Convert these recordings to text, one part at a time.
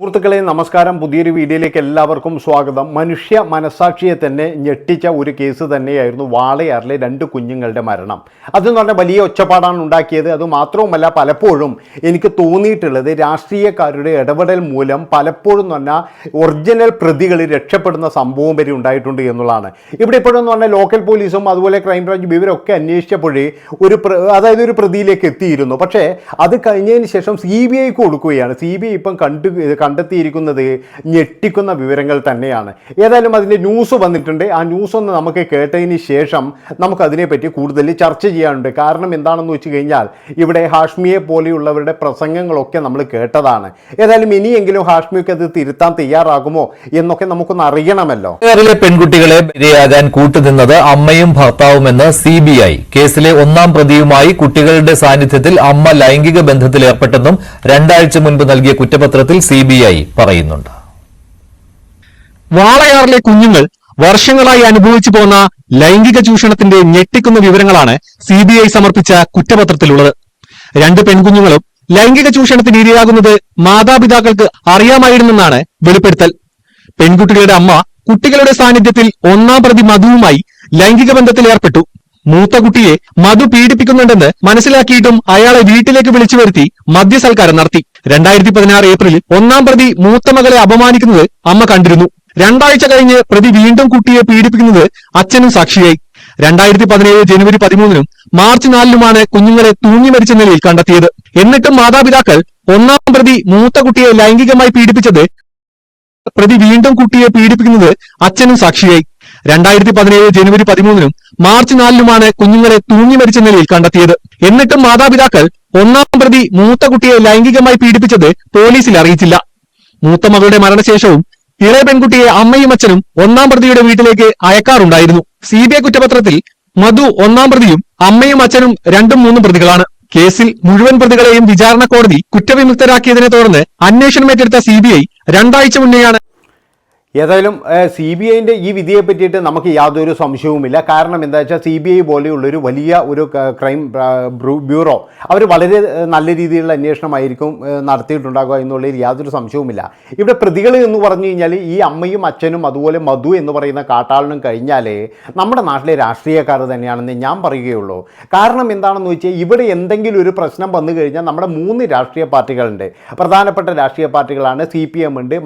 സുഹൃത്തുക്കളെ നമസ്കാരം. പുതിയൊരു വീഡിയോയിലേക്ക് എല്ലാവർക്കും സ്വാഗതം. മനുഷ്യ മനസാക്ഷിയെ തന്നെ ഞെട്ടിച്ച ഒരു കേസ് തന്നെയായിരുന്നു വാളയാറിലെ രണ്ട് കുഞ്ഞുങ്ങളുടെ മരണം. അതെന്ന് പറഞ്ഞാൽ വലിയ ഒച്ചപ്പാടാണ് ഉണ്ടാക്കിയത്. അത് മാത്രവുമല്ല പലപ്പോഴും എനിക്ക് തോന്നിയിട്ടുള്ളത് രാഷ്ട്രീയക്കാരുടെ ഇടപെടൽ മൂലം പലപ്പോഴും എന്ന് പറഞ്ഞാൽ ഒറിജിനൽ പ്രതികൾ രക്ഷപ്പെടുന്ന സംഭവം വരെ ഉണ്ടായിട്ടുണ്ട് എന്നുള്ളതാണ്. ഇവിടെ ഇപ്പോഴെന്ന് പറഞ്ഞാൽ ലോക്കൽ പോലീസും അതുപോലെ ക്രൈംബ്രാഞ്ച് ഇവരൊക്കെ അന്വേഷിച്ചപ്പോഴേ ഒരു അതായത് ഒരു പ്രതിയിലേക്ക് എത്തിയിരുന്നു. പക്ഷേ അത് കഴിഞ്ഞതിന് ശേഷം സി ബി ഐക്ക് കൊടുക്കുകയാണ്. സി ബി ഐ ഇപ്പം കണ്ടു കണ്ടെത്തിയിരിക്കുന്നത് ഞെട്ടിക്കുന്ന വിവരങ്ങൾ തന്നെയാണ്. ഏതായാലും അതിന്റെ ന്യൂസ് വന്നിട്ടുണ്ട്. ആ ന്യൂസ് ഒന്ന് നമുക്ക് കേട്ടതിന് ശേഷം നമുക്കതിനെപ്പറ്റി കൂടുതൽ ചർച്ച ചെയ്യാനുണ്ട്. കാരണം എന്താണെന്ന് വെച്ച് കഴിഞ്ഞാൽ ഇവിടെ ഹാഷ്മിയെ പോലെയുള്ളവരുടെ പ്രസംഗങ്ങളൊക്കെ നമ്മൾ കേട്ടതാണ്. ഏതായാലും ഇനിയെങ്കിലും ഹാഷ്മിയൊക്കെ അത് തിരുത്താൻ തയ്യാറാകുമോ എന്നൊക്കെ നമുക്കൊന്ന് അറിയണമല്ലോ. കേരളീയ പെൺകുട്ടികളെ ഇരയാകാൻ കൂട്ടുനിന്നത് അമ്മയും ഭർത്താവുമെന്ന് സി ബി ഐ. കേസിലെ ഒന്നാം പ്രതിയുമായി കുട്ടികളുടെ സാന്നിധ്യത്തിൽ അമ്മ ലൈംഗിക ബന്ധത്തിലേർപ്പെട്ടെന്നും രണ്ടാഴ്ച മുൻപ് നൽകിയ കുറ്റപത്രത്തിൽ സി ബി ഐ പറയുന്നുണ്ട്. വാളയാറിലെ കുഞ്ഞുങ്ങൾ വർഷങ്ങളായി അനുഭവിച്ചു പോന്ന ലൈംഗിക ചൂഷണത്തിന്റെ ഞെട്ടിക്കുന്ന വിവരങ്ങളാണ് സി ബി ഐ സമർപ്പിച്ച കുറ്റപത്രത്തിലുള്ളത്. രണ്ട് പെൺകുഞ്ഞുങ്ങളും ലൈംഗിക ചൂഷണത്തിന് ഇരയാകുന്നത് മാതാപിതാക്കൾക്ക് അറിയാമായിരുന്നെന്നാണ് വെളിപ്പെടുത്തൽ. പെൺകുട്ടികളുടെ അമ്മ കുട്ടികളുടെ സാന്നിധ്യത്തിൽ ഒന്നാം പ്രതി മധുവുമായി ലൈംഗിക ബന്ധത്തിൽ ഏർപ്പെട്ടു. മൂത്ത കുട്ടിയെ മധു പീഡിപ്പിക്കുന്നുണ്ടെന്ന് മനസ്സിലാക്കിയിട്ടും അയാളെ വീട്ടിലേക്ക് വിളിച്ചു വരുത്തി മദ്യസൽക്കാരം നടത്തി. രണ്ടായിരത്തി പതിനാറ് ഏപ്രിലിൽ ഒന്നാം പ്രതി മൂത്ത മകളെ അപമാനിക്കുന്നത് അമ്മ കണ്ടിരുന്നു. രണ്ടാഴ്ച കഴിഞ്ഞ് പ്രതി വീണ്ടും കുട്ടിയെ പീഡിപ്പിക്കുന്നത് അച്ഛനും സാക്ഷിയായി. രണ്ടായിരത്തി പതിനേഴ് ജനുവരി പതിമൂന്നിനും മാർച്ച് നാലിനുമാണ് കുഞ്ഞുങ്ങളെ തൂങ്ങി മരിച്ച നിലയിൽ കണ്ടെത്തിയത്. എന്നിട്ടും മാതാപിതാക്കൾ ഒന്നാം പ്രതി മൂത്ത കുട്ടിയെ ലൈംഗികമായി പീഡിപ്പിച്ചത് പ്രതി വീണ്ടും കുട്ടിയെ പീഡിപ്പിക്കുന്നത് അച്ഛനും സാക്ഷിയായി. രണ്ടായിരത്തി പതിനേഴ് ജനുവരി പതിമൂന്നിനും മാർച്ച് നാലിനുമാണ് കുഞ്ഞുങ്ങളെ തൂങ്ങി മരിച്ച നിലയിൽ കണ്ടെത്തിയത്. എന്നിട്ടും മാതാപിതാക്കൾ ഒന്നാം പ്രതി മൂത്ത കുട്ടിയെ ലൈംഗികമായി പീഡിപ്പിച്ചത് പോലീസിൽ അറിയിച്ചില്ല. മൂത്ത മകളുടെ മരണശേഷവും ഇളയ പെൺകുട്ടിയെ അമ്മയും അച്ഛനും ഒന്നാം പ്രതിയുടെ വീട്ടിലേക്ക് അയക്കാറുണ്ടായിരുന്നു. സി ബി ഐ കുറ്റപത്രത്തിൽ മധു ഒന്നാം പ്രതിയും അമ്മയും അച്ഛനും രണ്ടും മൂന്നും പ്രതികളാണ്. കേസിൽ മുഴുവൻ പ്രതികളെയും വിചാരണ കോടതി കുറ്റവിമുക്തരാക്കിയതിനെ തുടർന്ന് അന്വേഷണം ഏറ്റെടുത്ത സി ബി ഐ രണ്ടാഴ്ച മുന്നെയാണ് ഏതായാലും സി ബി ഐന്റെ ഈ വിധിയെ പറ്റിയിട്ട് നമുക്ക് യാതൊരു സംശയവുമില്ല. കാരണം എന്താ വെച്ചാൽ സി ബി ഐ പോലെയുള്ളൊരു വലിയ ഒരു ക്രൈം ബ്യൂറോ അവർ വളരെ നല്ല രീതിയിലുള്ള അന്വേഷണമായിരിക്കും നടത്തിയിട്ടുണ്ടാകുക എന്നുള്ളതിൽ യാതൊരു സംശയവുമില്ല. ഇവിടെ പ്രതികൾ എന്ന് പറഞ്ഞു കഴിഞ്ഞാൽ ഈ അമ്മയും അച്ഛനും അതുപോലെ മധു എന്ന് പറയുന്ന കാട്ടാളനും കഴിഞ്ഞാൽ നമ്മുടെ നാട്ടിലെ രാഷ്ട്രീയക്കാർ തന്നെയാണെന്ന് ഞാൻ പറയുകയുള്ളൂ. കാരണം എന്താണെന്ന് വെച്ചാൽ ഇവിടെ എന്തെങ്കിലും ഒരു പ്രശ്നം വന്നു കഴിഞ്ഞാൽ നമ്മുടെ മൂന്ന് രാഷ്ട്രീയ പാർട്ടികളുണ്ട്. പ്രധാനപ്പെട്ട രാഷ്ട്രീയ പാർട്ടികളാണ് സി പി എം ഉണ്ട്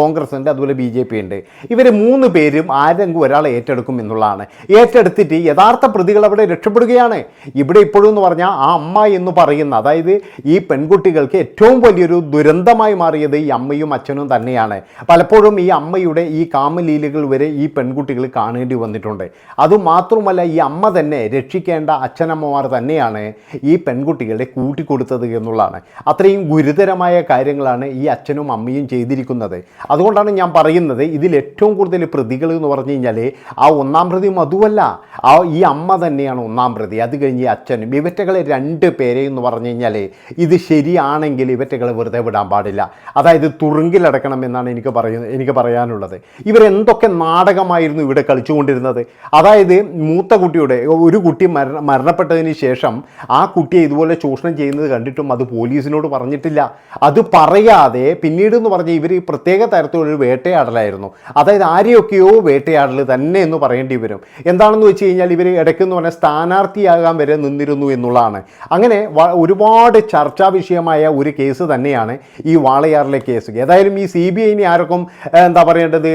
കോൺഗ്രസ് ഉണ്ട് അതുപോലെ ബി ജെ പി ഉണ്ട്. ഇവർ മൂന്ന് പേരും ആരെങ്കിലും ഒരാളെ ഏറ്റെടുക്കും എന്നുള്ളതാണ്. ഏറ്റെടുത്തിട്ട് യഥാർത്ഥ പ്രതികൾ അവിടെ രക്ഷപ്പെടുകയാണ്. ഇവിടെ ഇപ്പോഴും എന്ന് പറഞ്ഞാൽ ആ അമ്മ എന്ന് പറയുന്ന അതായത് ഈ പെൺകുട്ടികൾക്ക് ഏറ്റവും വലിയൊരു ദുരന്തമായി മാറിയത് ഈ അമ്മയും അച്ഛനും തന്നെയാണ്. പലപ്പോഴും ഈ അമ്മയുടെ ഈ കാമലീലകൾ വരെ ഈ പെൺകുട്ടികൾ കാണേണ്ടി വന്നിട്ടുണ്ട്. അതുമാത്രമല്ല ഈ അമ്മ തന്നെ രക്ഷിക്കേണ്ട അച്ഛനമ്മമാർ തന്നെയാണ് ഈ പെൺകുട്ടികളെ കൂട്ടിക്കൊടുത്തത് എന്നുള്ളതാണ്. അത്രയും ഗുരുതരമായ കാര്യങ്ങളാണ് ഈ അച്ഛനും അമ്മയും ചെയ്തിരിക്കുന്നത്. അതുകൊണ്ടാണ് ഞാൻ പറയുന്നത് ഇതിൽ ഏറ്റവും കൂടുതൽ പ്രതികൾ എന്ന് പറഞ്ഞു കഴിഞ്ഞാൽ ആ ഒന്നാം പ്രതി മധുവല്ല. ആ ഈ അമ്മ തന്നെയാണ് ഒന്നാം പ്രതി. അത് കഴിഞ്ഞ് അച്ഛനും ഇവറ്റകളെ രണ്ട് പേരെ എന്ന് പറഞ്ഞു കഴിഞ്ഞാൽ ഇത് ശരിയാണെങ്കിൽ ഇവറ്റകളെ വെറുതെ വിടാൻ പാടില്ല. അതായത് തുറുങ്കിലടക്കണം എന്നാണ് എനിക്ക് പറയുന്നത് എനിക്ക് പറയാനുള്ളത്. ഇവരെന്തൊക്കെ നാടകമായിരുന്നു ഇവിടെ കളിച്ചുകൊണ്ടിരുന്നത്. അതായത് മൂത്ത കുട്ടിയുടെ ഒരു കുട്ടി മരണ മരണപ്പെട്ടതിന് ശേഷം ആ കുട്ടിയെ ഇതുപോലെ ചൂഷണം ചെയ്യുന്നത് കണ്ടിട്ടും അത് പോലീസിനോട് പറഞ്ഞിട്ടില്ല. അത് പറയാതെ പിന്നീട് എന്ന് പറഞ്ഞാൽ ഇവർ പ്രത്യേക തരത്തിലുള്ള ഒരു വേട്ടയാടലായിരുന്നു അതായത് ആരെയൊക്കെയോ വേട്ടയാടൽ തന്നെ എന്ന് പറയേണ്ടി വരും. എന്താണെന്ന് വെച്ച് കഴിഞ്ഞാൽ ഇവർ ഇടയ്ക്കെന്ന് പറഞ്ഞാൽ സ്ഥാനാർത്ഥിയാകാൻ വരെ നിന്നിരുന്നു എന്നുള്ളതാണ്. അങ്ങനെ ഒരുപാട് ചർച്ചാ വിഷയമായ ഒരു കേസ് തന്നെയാണ് ഈ വാളയാറിലെ കേസ്. ഏതായാലും ഈ സി ബി ഐനെ ആർക്കും എന്താ പറയേണ്ടത്?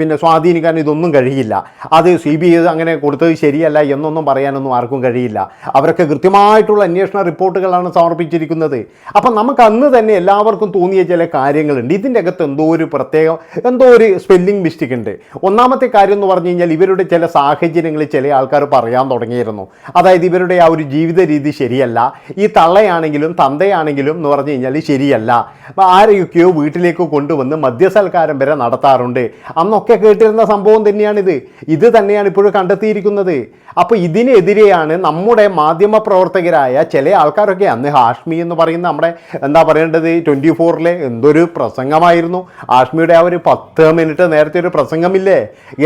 പിന്നെ സ്വാധീനിക്കാൻ ഇതൊന്നും കഴിയില്ല. അത് സി ബി ഐ അങ്ങനെ കൊടുത്തത് ശരിയല്ല എന്നൊന്നും പറയാനൊന്നും ആർക്കും കഴിയില്ല. അവരൊക്കെ കൃത്യമായിട്ടുള്ള അന്വേഷണ റിപ്പോർട്ടുകളാണ് സമർപ്പിച്ചിരിക്കുന്നത്. അപ്പം നമുക്ക് അന്ന് തന്നെ എല്ലാവർക്കും തോന്നിയ ചില കാര്യങ്ങളുണ്ട്. ഇതിന്റെ അകത്ത് എന്തോ ഒരു പ്രത്യേകം എന്തോ ഒരു സ്പെല്ലിംഗ് മിസ്റ്റേക്ക് ഉണ്ട്. ഒന്നാമത്തെ കാര്യം എന്ന് പറഞ്ഞു കഴിഞ്ഞാൽ ഇവരുടെ ചില സാഹചര്യങ്ങളിൽ ചില ആൾക്കാർ പറയാൻ തുടങ്ങിയിരുന്നു. അതായത് ഇവരുടെ ആ ഒരു ജീവിത രീതി ശരിയല്ല. ഈ തള്ളയാണെങ്കിലും തന്തയാണെങ്കിലും എന്ന് പറഞ്ഞു കഴിഞ്ഞാൽ ശരിയല്ല. ആരെയൊക്കെയോ വീട്ടിലേക്ക് കൊണ്ടുവന്ന് മദ്യസൽക്കാരം വരെ നടത്താറുണ്ട്. അന്നൊക്കെ കേട്ടിരുന്ന സംഭവം തന്നെയാണിത്. ഇത് തന്നെയാണ് ഇപ്പോഴും കണ്ടെത്തിയിരിക്കുന്നത്. അപ്പോൾ ഇതിനെതിരെയാണ് നമ്മുടെ മാധ്യമ പ്രവർത്തകരായ ചില ആൾക്കാരൊക്കെ അന്ന് ഹാഷ്മി എന്ന് പറയുന്ന നമ്മുടെ എന്താ പറയേണ്ടത് ട്വന്റി ഫോറിലെ എന്തൊരു പ്രസംഗമായിരുന്നു. ഹാഷ്മിയുടെ ആ ഒരു പത്ത് മേനിട്ട് നേരത്തെ ഒരു പ്രസംഗമില്ലേ?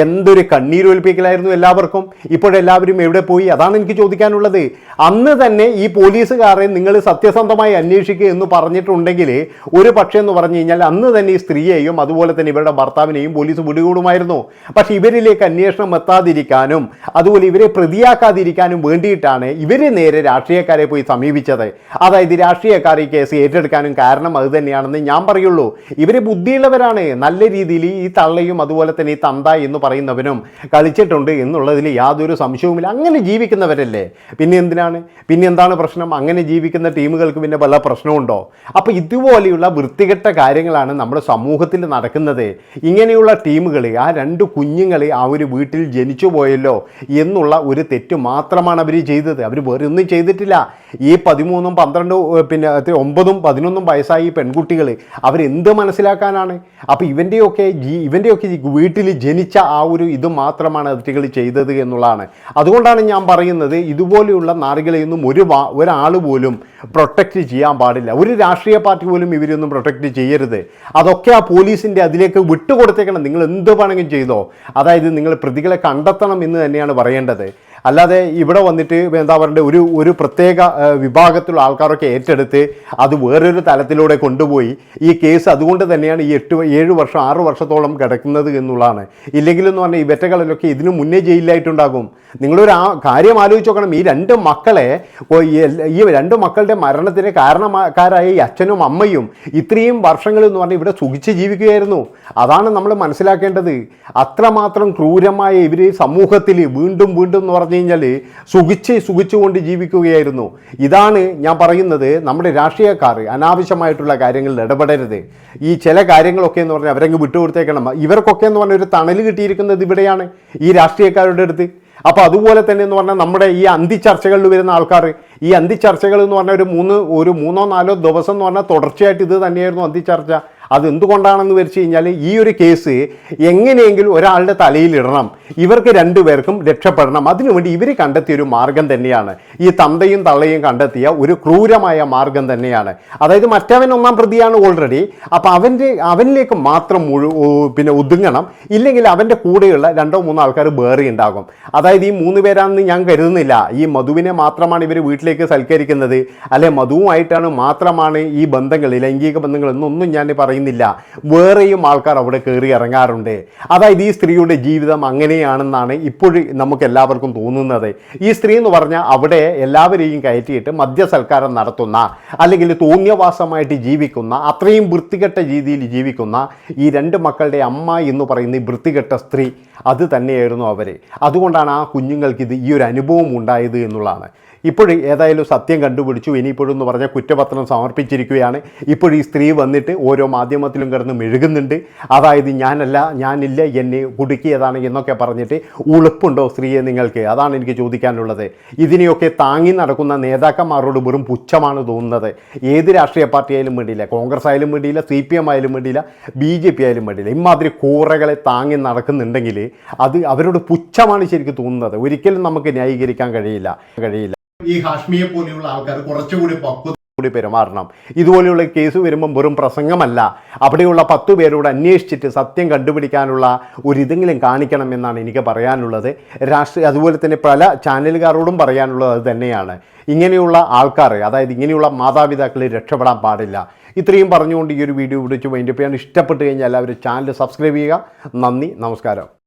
എന്തൊരു കണ്ണീരൊലിപ്പിക്കലായിരുന്നു എല്ലാവർക്കും. ഇപ്പോഴെല്ലാവരും എവിടെ പോയി? അതാണ് എനിക്ക് ചോദിക്കാനുള്ളത്. അന്ന് തന്നെ ഈ പോലീസുകാരെ നിങ്ങൾ സത്യസന്ധമായി അന്വേഷിക്കുക എന്ന് പറഞ്ഞിട്ടുണ്ടെങ്കിൽ ഒരു പക്ഷേ എന്ന് പറഞ്ഞു കഴിഞ്ഞാൽ അന്ന് തന്നെ ഈ സ്ത്രീയെയും അതുപോലെ തന്നെ ഇവരുടെ ഭർത്താവിനെയും പോലീസ് പിടികൂടുമായിരുന്നു പക്ഷേ ഇവരിലേക്ക് അന്വേഷണം എത്താതിരിക്കാനും അതുപോലെ ഇവരെ പ്രതിയാക്കാതിരിക്കാനും വേണ്ടിയിട്ടാണ് ഇവർ നേരെ രാഷ്ട്രീയക്കാരെ പോയി സമീപിച്ചത്. അതായത് രാഷ്ട്രീയക്കാർ ഈ കേസ് ഏറ്റെടുക്കാനും കാരണം അത് തന്നെയാണെന്ന് ഞാൻ പറയുള്ളൂ. ഇവർ ബുദ്ധിയുള്ളവരാണ്. നല്ല രീതിയിൽ തള്ളയും അതുപോലെ തന്നെ ഈ തന്ത എന്ന് പറയുന്നവനും കളിച്ചിട്ടുണ്ട് എന്നുള്ളതിൽ യാതൊരു സംശയവുമില്ല. അങ്ങനെ ജീവിക്കുന്നവരല്ലേ? പിന്നെ എന്തിനാണ്? പിന്നെ എന്താണ് പ്രശ്നം? അങ്ങനെ ജീവിക്കുന്ന ടീമുകൾക്ക് പിന്നെ വല്ല പ്രശ്നമുണ്ടോ? അപ്പോൾ ഇതുപോലെയുള്ള വൃത്തികെട്ട കാര്യങ്ങളാണ് നമ്മുടെ സമൂഹത്തിൽ നടക്കുന്നത്. ഇങ്ങനെയുള്ള ടീമുകൾ ആ രണ്ട് കുഞ്ഞുങ്ങൾ ആ ഒരു വീട്ടിൽ ജനിച്ചു പോയല്ലോ എന്നുള്ള ഒരു തെറ്റ് മാത്രമാണ് അവർ ചെയ്തത്. അവർ വേറെ ഒന്നും ചെയ്തിട്ടില്ല. ഈ പതിമൂന്നും പന്ത്രണ്ടും പിന്നെ ഒമ്പതും പതിനൊന്നും വയസ്സായി ഈ പെൺകുട്ടികൾ അവരെന്ത് മനസ്സിലാക്കാനാണ്? അപ്പോൾ ഇവന്റെയൊക്കെ ജീ ഇവന്റെയൊക്കെ ഈ വീട്ടിൽ ജനിച്ച ആ ഒരു ഇത് മാത്രമാണ് അതിഥികൾ ചെയ്തത് എന്നുള്ളതാണ്. അതുകൊണ്ടാണ് ഞാൻ പറയുന്നത് ഇതുപോലെയുള്ള നാടുകളെയൊന്നും ഒരു ഒരാൾ പോലും പ്രൊട്ടക്റ്റ് ചെയ്യാൻ പാടില്ല. ഒരു രാഷ്ട്രീയ പാർട്ടി പോലും ഇവരൊന്നും പ്രൊട്ടക്റ്റ് ചെയ്യരുത്. അതൊക്കെ ആ പോലീസിന്റെ അതിലേക്ക് വിട്ടുകൊടുത്തേക്കണം. നിങ്ങൾ എന്ത് വേണമെങ്കിലും ചെയ്തോ. അതായത് നിങ്ങൾ പ്രതികളെ കണ്ടെത്തണം എന്ന് തന്നെയാണ് പറയേണ്ടത്. അല്ലാതെ ഇവിടെ വന്നിട്ട് എന്താ പറയുക ഒരു ഒരു പ്രത്യേക വിഭാഗത്തിലുള്ള ആൾക്കാരൊക്കെ ഏറ്റെടുത്ത് അത് വേറൊരു തലത്തിലൂടെ കൊണ്ടുപോയി ഈ കേസ് അതുകൊണ്ട് തന്നെയാണ് ഈ എട്ട് ഏഴ് വർഷം ആറ് വർഷത്തോളം കിടക്കുന്നത് എന്നുള്ളതാണ്. ഇല്ലെങ്കിലെന്ന് പറഞ്ഞാൽ ഈ വെറ്റകളിലൊക്കെ ഇതിനു മുന്നേ ജയിലിലായിട്ടുണ്ടാകും. നിങ്ങളൊരു ആ കാര്യം ആലോചിച്ച് നോക്കണം. ഈ രണ്ട് മക്കളെ ഈ രണ്ട് മക്കളുടെ മരണത്തിന് കാരണക്കാരായ ഈ അച്ഛനും അമ്മയും ഇത്രയും വർഷങ്ങൾ എന്ന് പറഞ്ഞാൽ ഇവിടെ സുഖിച്ച് ജീവിക്കുകയായിരുന്നു. അതാണ് നമ്മൾ മനസ്സിലാക്കേണ്ടത്. അത്രമാത്രം ക്രൂരമായ ഇവർ സമൂഹത്തിൽ വീണ്ടും വീണ്ടും എന്ന് പറഞ്ഞു കഴിഞ്ഞാൽ സുഖിച്ച് സുഖിച്ചുകൊണ്ട് ജീവിക്കുകയായിരുന്നു. ഇതാണ് ഞാൻ പറയുന്നത് നമ്മുടെ രാഷ്ട്രീയക്കാർ അനാവശ്യമായിട്ടുള്ള കാര്യങ്ങളിൽ ഇടപെടരുത്. ഈ ചില കാര്യങ്ങളൊക്കെ എന്ന് പറഞ്ഞാൽ അവരങ്ങ് വിട്ടുകൊടുത്തേക്കണം. ഇവർക്കൊക്കെ എന്ന് പറഞ്ഞാൽ ഒരു തണൽ കിട്ടിയിരിക്കുന്നത് ഇവിടെയാണ് ഈ രാഷ്ട്രീയക്കാരുടെ അടുത്ത്. അപ്പോൾ അതുപോലെ തന്നെ എന്ന് പറഞ്ഞാൽ നമ്മുടെ ഈ അന്തിച്ചർച്ചകളിൽ വരുന്ന ആൾക്കാർ ഈ അന്തിച്ചർച്ചകൾ എന്ന് പറഞ്ഞാൽ ഒരു മൂന്ന് ഒരു മൂന്നോ നാലോ ദിവസം എന്ന് പറഞ്ഞാൽ തുടർച്ചയായിട്ട് ഇത് തന്നെയായിരുന്നു അന്തിച്ചർച്ച അത് എന്തുകൊണ്ടാണെന്ന് വെച്ച് കഴിഞ്ഞാൽ ഈ ഒരു കേസ് എങ്ങനെയെങ്കിലും ഒരാളുടെ തലയിലിടണം. ഇവർക്ക് രണ്ടുപേർക്കും രക്ഷപ്പെടണം. അതിനുവേണ്ടി ഇവർ കണ്ടെത്തിയ ഒരു മാർഗം തന്നെയാണ്. ഈ തന്തയും തള്ളയും കണ്ടെത്തിയ ഒരു ക്രൂരമായ മാർഗം തന്നെയാണ്. അതായത് മറ്റവൻ ഒന്നാം പ്രതിയാണ് ഓൾറെഡി അപ്പോൾ അവന്റെ അവനിലേക്ക് മാത്രം മുഴു പിന്നെ ഒതുങ്ങണം. ഇല്ലെങ്കിൽ അവന്റെ കൂടെയുള്ള രണ്ടോ മൂന്നോ ആൾക്കാർ വേറെ ഉണ്ടാകും. അതായത് ഈ മൂന്ന് പേരാണെന്ന് ഞാൻ കരുതുന്നില്ല. ഈ മധുവിനെ മാത്രമാണ് ഇവർ വീട്ടിലേക്ക് സൽക്കരിക്കുന്നത്. അല്ലെ മധുവുമായിട്ടാണ് മാത്രമാണ് ഈ ബന്ധങ്ങൾ ലൈംഗിക ബന്ധങ്ങൾ എന്നൊന്നും ഞാൻ പറയുന്നില്ല. വേറെയും ആൾക്കാർ അവിടെ കയറി ഇറങ്ങാറുണ്ട്. അതായത് ഈ സ്ത്രീയുടെ ജീവിതം അങ്ങനെയാണെന്നാണ് ഇപ്പോഴും നമുക്ക് എല്ലാവർക്കും തോന്നുന്നത്. ഈ സ്ത്രീ എന്ന് പറഞ്ഞാൽ അവിടെ എല്ലാവരെയും കയറ്റിയിട്ട് മദ്യസൽക്കാരം നടത്തുന്ന അല്ലെങ്കിൽ തോന്നിയവാസമായിട്ട് ജീവിക്കുന്ന അത്രയും വൃത്തികെട്ട രീതിയിൽ ജീവിക്കുന്ന ഈ രണ്ട് മക്കളുടെ അമ്മ എന്ന് പറയുന്ന ഈ വൃത്തികെട്ട സ്ത്രീ. അത് തന്നെയായിരുന്നു അവർ അതുകൊണ്ടാണ് ആ കുഞ്ഞുങ്ങൾക്ക് ഇത് ഈ ഒരു അനുഭവം ഉണ്ടായത് എന്നുള്ളതാണ്. ഇപ്പോഴും ഏതായാലും സത്യം കണ്ടുപിടിച്ചു. ഇനിയിപ്പോഴും എന്ന് പറഞ്ഞാൽ കുറ്റപത്രം സമർപ്പിച്ചിരിക്കുകയാണ്. ഇപ്പോഴും ഈ സ്ത്രീ വന്നിട്ട് ഓരോ മാധ്യമത്തിലും കിടന്ന് മെഴുകുന്നുണ്ട്. അതായത് ഞാനല്ല ഞാനില്ല എന്നെ കുടുക്കിയതാണ് എന്നൊക്കെ പറഞ്ഞിട്ട് ഉളുപ്പുണ്ടോ സ്ത്രീയെ നിങ്ങൾക്ക്? അതാണ് എനിക്ക് ചോദിക്കാനുള്ളത്. ഇതിനെയൊക്കെ താങ്ങി നടക്കുന്ന നേതാക്കന്മാരോട് വെറും പുച്ഛമാണ് തോന്നുന്നത്. ഏത് രാഷ്ട്രീയ പാർട്ടിയായാലും വേണ്ടിയില്ല. കോൺഗ്രസ് ആയാലും വേണ്ടിയില്ല സി പി എം ആയാലും വേണ്ടിയില്ല ബി ജെ പി ആയാലും വേണ്ടിയില്ല. ഇമാതിരി കൂറകളെ താങ്ങി നടക്കുന്നുണ്ടെങ്കിൽ അത് അവരോട് പുച്ഛമാണ് ശരിക്കും തോന്നുന്നത്. ഒരിക്കലും നമുക്ക് ന്യായീകരിക്കാൻ കഴിയില്ല. കഴിയില്ല. ഈ ഹാഷ്മിയെ പോലെയുള്ള ആൾക്കാർ കുറച്ചുകൂടി പക്വത പെരുമാറണം. ഇതുപോലെയുള്ള കേസ് വരുമ്പം വെറും പ്രസംഗമല്ല. അവിടെയുള്ള പത്ത് പേരോട് അന്വേഷിച്ചിട്ട് സത്യം കണ്ടുപിടിക്കാനുള്ള ഒരു ഇതെങ്കിലും കാണിക്കണം എന്നാണ് എനിക്ക് പറയാനുള്ളത്. രാഷ്ട്രീയ അതുപോലെ തന്നെ പല ചാനലുകാരോടും പറയാനുള്ളത് അത് തന്നെയാണ്. ഇങ്ങനെയുള്ള ആൾക്കാർ അതായത് ഇങ്ങനെയുള്ള മാതാപിതാക്കൾ രക്ഷപ്പെടാൻ പാടില്ല. ഇത്രയും പറഞ്ഞുകൊണ്ട് ഈ ഒരു വീഡിയോ വിളിച്ച്. വൈൻഡപ്പ് ചെയ്യാൻ ഇഷ്ടപ്പെട്ട് കഴിഞ്ഞാൽ എല്ലാവരും ചാനൽ സബ്സ്ക്രൈബ് ചെയ്യുക. നന്ദി നമസ്കാരം.